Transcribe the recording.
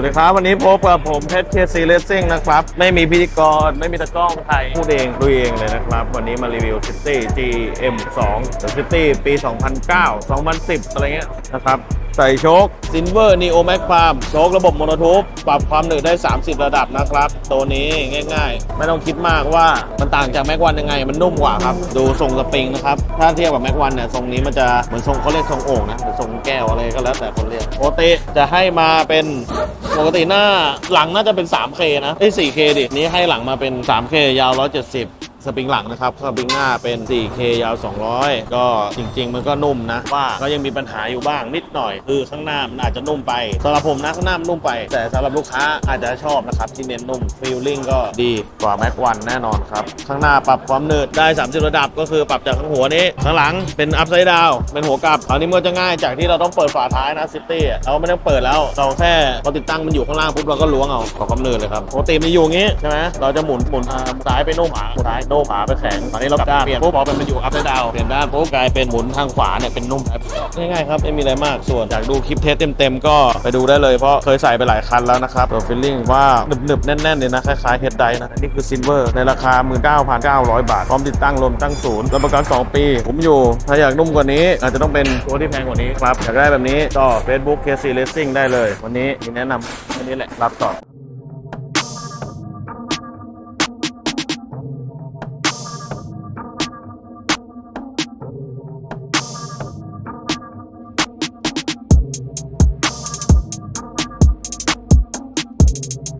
วัสดีครับวันนี้พบกับผมเพชรเคซีเลสซิ่งนะครับ ไม่มีพิธีกร ไม่มีตะกล้องไทยพูดเองดูเองเลยนะครับ วันนี้มารีวิว City GM2 หรือ City ปี 2009 2010 อะไรเงี้ยนะครับใส่โชค Silver Neo Max Palm โชคระบบโมโนทูปปรับความหนืดได้ 30 ระดับนะครับ ตัวนี้ง่ายๆ ไม่ต้องคิดมากว่ามันต่างจากแม็กวันยังไง มันนุ่มกว่าครับ ดูทรงสปริงนะครับ ถ้าเทียบกับแม็กวันเนี่ยทรงนี้มันจะเหมือนทรงเขาเรียกทรงโอ่งนะหรือทรงแก้วอะไรก็แล้วแต่คนเรียกปกติจะให้มาเป็น ปกติหน้าหลังน่าจะเป็น 3K นะเอ้ย 4K ดิ นี้ให้หลังมาเป็น 3K ยาว 170 สปริงหลังนะครับสปริงหน้าเป็น 4K ยาว 200 ก็จริง ๆ มันก็นุ่มนะ ว่าก็ยังมีปัญหาอยู่บ้างนิดหน่อย คือข้างหน้ามันอาจจะนุ่มไปสำหรับผมนะข้างหน้ามันนุ่มไป แต่สำหรับลูกค้าอาจจะชอบนะครับที่เน้นนุ่มฟีลลิ่งก็ดีกว่า Mac 1แน่นอนครับ ข้างหน้าปรับความหนืดได้ 30 ระดับ ก็คือปรับจากข้างหัวนี้ข้างหลังเป็น upside down เป็นหัวกลับคราวนี้มันจะง่ายจากที่เราต้องเปิดฝาท้ายนะซิตี้เราไม่ต้องเปิดแล้วเราแค่พอติดตั้งมันอยู่ข้างล่างปุ๊บเราก็ล้วงเอาขอความหนืดเลยครับปกติมันอยู่อย่างงี้ใช่ไหมเราจะหมุนหมุนซ้ายไปโน้มหาซ้ายโน้มหาไปแข็งตอนนี้เรากลับด้านเปลี่ยนปุ๊บพอมันอยู่ upside down เปลี่ยนด้านปุ๊บกลายเป็นหมุนทางขวาเนี่ยเป็นนุ่มง่ายๆครับไม่มีอะไรมากส่วนอยากดูคลิปเทสเต็มๆก็ไปดูได้เลยเพราะเคยใส่ไปหลายคันแล้วนะครับตัวฟีลลิ่งว่าหนึบๆแน่นๆเลยนะคล้ายๆเฮดไดนะอันนี่คือซิลเวอร์ในราคา 19,900 บาทพร้อมติดตั้งรวมตั้งศูนย์รับประกัน 2 ปี ผมอยู่ถ้าอยากนุ่มกว่านี้ อาจจะต้องเป็นตัวที่แพงกว่านี้ครับอยากได้แบบนี้ก็ Facebook KC Racing ได้เลย วันนี้มีแนะนำอันนี้แหละรับต่อ you